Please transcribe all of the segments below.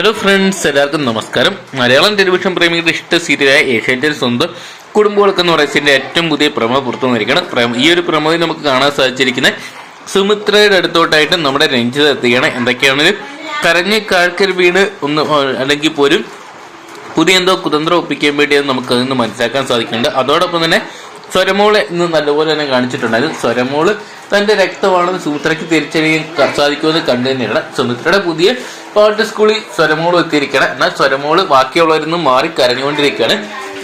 Hello friends എല്ലാവർക്കും നമസ്കാരം. Malayalam television പ്രേമികളുടെ ഇഷ്ട സീരിയലായ ഏഷ്യാനെറ്റിൽ സ്വന്തം കുടുംബങ്ങൾക്ക് എന്ന് പറയുന്നതിന്റെ ഏറ്റവും പുതിയ പ്രമ പുറത്തു പ്രമ- ഈ ഒരു പ്രമോയിൽ നമുക്ക് കാണാൻ സാധിച്ചിരിക്കുന്നത് സുമിത്രയുടെ അടുത്തോട്ടായിട്ട് നമ്മുടെ രഞ്ജിത എത്തുകയാണ്. എന്തൊക്കെയാണെങ്കിലും കരഞ്ഞ് കാഴ്ക്കൽ വീണ് ഒന്ന് അല്ലെങ്കിൽ പോലും പുതിയ എന്തോ കുതന്ത്രം ഒപ്പിക്കാൻ വേണ്ടി നമുക്ക് അതിൽ നിന്ന് മനസ്സിലാക്കാൻ സാധിക്കുന്നുണ്ട്. അതോടൊപ്പം തന്നെ സ്വരമോളെ ഇന്ന് നല്ലപോലെ തന്നെ കാണിച്ചിട്ടുണ്ടായിരുന്നു. സ്വരമോൾ തന്റെ രക്തമാണെന്ന് സൂത്രയ്ക്ക് തിരിച്ചറിയാൻ സാധിക്കുമെന്ന് കണ്ടു തന്നെയാണ്. സുമിത്രയുടെ പുതിയ പാട്ട് സ്കൂളിൽ സ്വരമോൾ എത്തിയിരിക്കണം എന്നാൽ സ്വരമോൾ ബാക്കിയുള്ളവരൊന്നും മാറി കരഞ്ഞുകൊണ്ടിരിക്കുകയാണ്.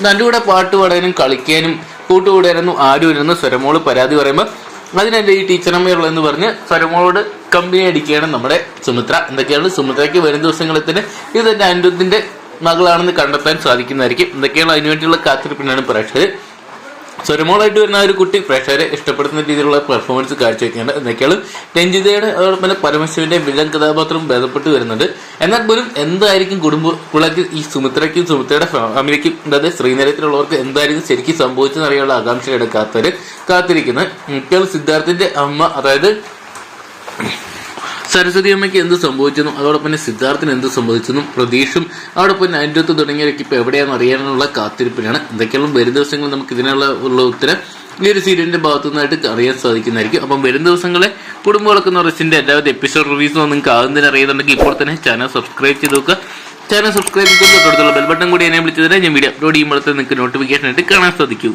തന്റെ കൂടെ പാട്ട് പാടാനും കളിക്കാനും കൂട്ടുകൂടാനൊന്നും ആരും ഇല്ലെന്ന് സ്വരമോൾ പരാതി പറയുമ്പോൾ അതിനെന്റെ ഈ ടീച്ചറമ്മയുള്ളതെന്ന് പറഞ്ഞ് സ്വരമോളോട് കമ്പനി അടിക്കുകയാണ് നമ്മുടെ സുമിത്ര. എന്തൊക്കെയാണ്? സുമിത്രയ്ക്ക് വരും ദിവസങ്ങളിൽ തന്നെ ഇത് അനിരുദ്ധിന്റെ മകളാണെന്ന് കണ്ടെത്താൻ സാധിക്കുന്നതായിരിക്കും. എന്തൊക്കെയാണ് അതിനുവേണ്ടിയുള്ള കാത്തിരിപ്പിനാണ് പ്രേക്ഷകർ സ്വരമോളായിട്ട് വരുന്ന ഒരു കുട്ടി പ്രേക്ഷകരെ ഇഷ്ടപ്പെടുന്ന രീതിയിലുള്ള പെർഫോമൻസ് കാഴ്ചവെക്കുന്നുണ്ട് എന്നൊക്കെയാണ് രഞ്ജിതയുടെ തന്നെ പരമശിവന്റെ വില്ലൻ കഥാപാത്രം ഭേദപ്പെട്ട് വരുന്നുണ്ട് എന്നാൽ പോലും എന്തായിരിക്കും കുടുംബ കുളക്ക് ഈ സുമിത്രയ്ക്കും സുമിത്രയുടെ ഫാമിലിക്കും അതായത് ശ്രീനിരത്തിലുള്ളവർക്ക് എന്തായിരിക്കും ശരിക്കും സംഭവിച്ചെന്നറിയാനുള്ള ആകാംക്ഷയുടെ കാത്തര് കാത്തിരിക്കുന്നത്. മിക്കവാറും സിദ്ധാർത്ഥിന്റെ അമ്മ അതായത് സരസ്വതി അമ്മയ്ക്ക് എന്ത് സംഭവിച്ചെന്നും അതോടൊപ്പം തന്നെ സിദ്ധാർത്ഥിന് എന്ത് സംഭവിച്ചെന്നും പ്രതീഷും അതോടൊപ്പം അനിരുദ്ധ തുടങ്ങിയവരൊക്കെ ഇപ്പോൾ എവിടെയാണെന്ന് അറിയാനുള്ള കാത്തിരിപ്പിനാണ് എന്തൊക്കെയാണ് വരും ദിവസങ്ങളിൽ നമുക്ക് ഇതിനുള്ള ഉള്ള ഉത്തരം ഈ ഒരു സീരിയലിന്റെ ഭാഗത്തു നിന്നായിട്ട് അറിയാൻ സാധിക്കുന്നതായിരിക്കും. അപ്പം വരും ദിവസങ്ങളെ കുടുംബ വളക്കുന്ന റെസിന്റെ എല്ലാവിധ എപ്പിസോഡ് റിവ്യൂസും നിങ്ങൾക്ക് ആകുന്നതിന് അറിയുന്നുണ്ടെങ്കിൽ ഇപ്പോൾ തന്നെ ചാനൽ സബ്സ്ക്രൈബ് ചെയ്ത് നോക്കുക. ചാനൽ സബ്സ്ക്രൈബ് ചെയ്ത് തൊട്ടടുത്തുള്ള ബെൽ ബട്ടൺ കൂടി എന്നെ വിളിച്ചതിനെ ഞാൻ വീഡിയോ അപ്ലോഡ് ചെയ്യുമ്പോഴത്തെ നിങ്ങൾക്ക് നോട്ടിഫിക്കേഷൻ ആയിട്ട് കാണാൻ സാധിക്കും.